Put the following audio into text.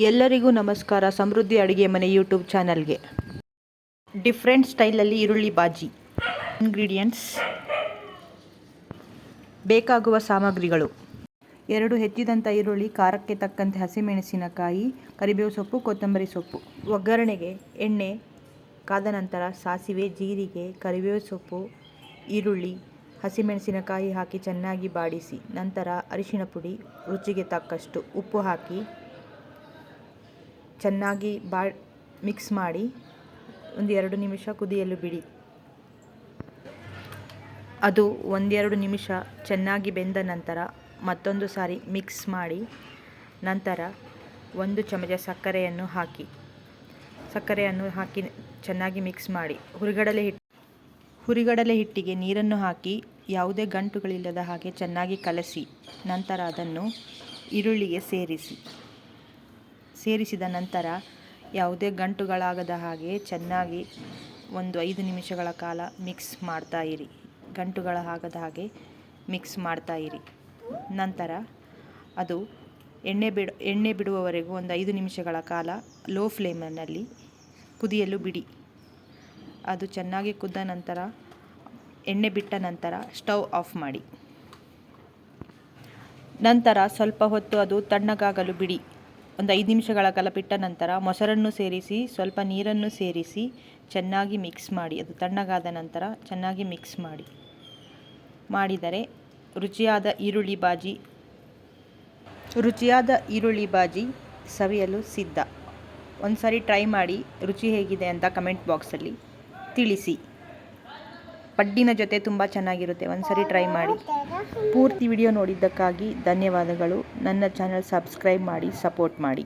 ಎಲ್ಲರಿಗೂ ನಮಸ್ಕಾರ. ಸಮೃದ್ಧಿ ಅಡುಗೆ ಮನೆ ಯೂಟ್ಯೂಬ್ ಚಾನಲ್ಗೆ. ಡಿಫ್ರೆಂಟ್ ಸ್ಟೈಲಲ್ಲಿ ಈರುಳ್ಳಿ ಬಾಜಿ. ಇಂಗ್ರೀಡಿಯೆಂಟ್ಸ್. ಬೇಕಾಗುವ ಸಾಮಗ್ರಿಗಳು. ಎರಡು ಹೆಚ್ಚಿದಂಥ ಈರುಳ್ಳಿ, ಖಾರಕ್ಕೆ ತಕ್ಕಂತೆ ಹಸಿಮೆಣಸಿನಕಾಯಿ, ಕರಿಬೇವು ಸೊಪ್ಪು, ಕೊತ್ತಂಬರಿ ಸೊಪ್ಪು. ಒಗ್ಗರಣೆಗೆ ಎಣ್ಣೆ ಕಾದ ನಂತರ ಸಾಸಿವೆ, ಜೀರಿಗೆ, ಕರಿಬೇವು ಸೊಪ್ಪು, ಈರುಳ್ಳಿ, ಹಸಿಮೆಣಸಿನಕಾಯಿ ಹಾಕಿ ಚೆನ್ನಾಗಿ ಬಾಡಿಸಿ, ನಂತರ ಅರಿಶಿಣ ಪುಡಿ, ರುಚಿಗೆ ತಕ್ಕಷ್ಟು ಉಪ್ಪು ಹಾಕಿ ಚೆನ್ನಾಗಿ ಬಾ ಮಿಕ್ಸ್ ಮಾಡಿ ಒಂದು ಎರಡು ನಿಮಿಷ ಕುದಿಯಲು ಬಿಡಿ. ಅದು ಒಂದೆರಡು ನಿಮಿಷ ಚೆನ್ನಾಗಿ ಬೆಂದ ನಂತರ ಮತ್ತೊಂದು ಸಾರಿ ಮಿಕ್ಸ್ ಮಾಡಿ ನಂತರ ಒಂದು ಚಮಚ ಸಕ್ಕರೆಯನ್ನು ಹಾಕಿ. ಸಕ್ಕರೆಯನ್ನು ಹಾಕಿ ಚೆನ್ನಾಗಿ ಮಿಕ್ಸ್ ಮಾಡಿ. ಹುರಿಗಡಲೆ ಹಿಟ್ಟು ಹುರಿಗಡಲೆ ಹಿಟ್ಟಿಗೆ ನೀರನ್ನು ಹಾಕಿ ಯಾವುದೇ ಗಂಟುಗಳಿಲ್ಲದ ಹಾಗೆ ಚೆನ್ನಾಗಿ ಕಲಸಿ. ನಂತರ ಅದನ್ನು ಈರುಳ್ಳಿಗೆ ಸೇರಿಸಿ. ಸೇರಿಸಿದ ನಂತರ ಯಾವುದೇ ಗಂಟುಗಳಾಗದ ಹಾಗೆ ಚೆನ್ನಾಗಿ ಒಂದು ಐದು ನಿಮಿಷಗಳ ಕಾಲ ಮಿಕ್ಸ್ ಮಾಡ್ತಾ ಇರಿ. ಗಂಟುಗಳ ಆಗದ ಹಾಗೆ ಮಿಕ್ಸ್ ಮಾಡ್ತಾ ಇರಿ. ನಂತರ ಅದು ಎಣ್ಣೆ ಬಿಡು, ಎಣ್ಣೆ ಬಿಡುವವರೆಗೂ ಒಂದು ಐದು ನಿಮಿಷಗಳ ಕಾಲ ಲೋ ಫ್ಲೇಮಿನಲ್ಲಿ ಕುದಿಯಲು ಬಿಡಿ. ಅದು ಚೆನ್ನಾಗಿ ಕುದ್ದ ನಂತರ ಎಣ್ಣೆ ಬಿಟ್ಟ ನಂತರ ಸ್ಟವ್ ಆಫ್ ಮಾಡಿ. ನಂತರ ಸ್ವಲ್ಪ ಹೊತ್ತು ಅದು ತಣ್ಣಗಾಗಲು ಬಿಡಿ. ಒಂದು ಐದು ನಿಮಿಷಗಳ ಕಾಲ ಬಿಟ್ಟ ನಂತರ ಮೊಸರನ್ನು ಸೇರಿಸಿ, ಸ್ವಲ್ಪ ನೀರನ್ನು ಸೇರಿಸಿ ಚೆನ್ನಾಗಿ ಮಿಕ್ಸ್ ಮಾಡಿ, ಅದು ತಣ್ಣಗಾದ ನಂತರ ಚೆನ್ನಾಗಿ ಮಿಕ್ಸ್ ಮಾಡಿ. ಮಾಡಿದರೆ ರುಚಿಯಾದ ಈರುಳ್ಳಿ ಬಾಜಿ, ರುಚಿಯಾದ ಈರುಳ್ಳಿ ಬಾಜಿ ಸವಿಯಲು ಸಿದ್ಧ. ಒಂದು ಸಾರಿ ಟ್ರೈ ಮಾಡಿ, ರುಚಿ ಹೇಗಿದೆ ಅಂತ ಕಮೆಂಟ್ ಬಾಕ್ಸಲ್ಲಿ ತಿಳಿಸಿ. ಪಡ್ಡಿನ ಜೊತೆ ತುಂಬ ಚೆನ್ನಾಗಿರುತ್ತೆ. ಒಂದು ಸರಿ ಟ್ರೈ ಮಾಡಿ. ಪೂರ್ತಿ ವಿಡಿಯೋ ನೋಡಿದ್ದಕ್ಕಾಗಿ ಧನ್ಯವಾದಗಳು. ನನ್ನ ಚಾನಲ್ ಸಬ್ಸ್ಕ್ರೈಬ್ ಮಾಡಿ ಸಪೋರ್ಟ್ ಮಾಡಿ.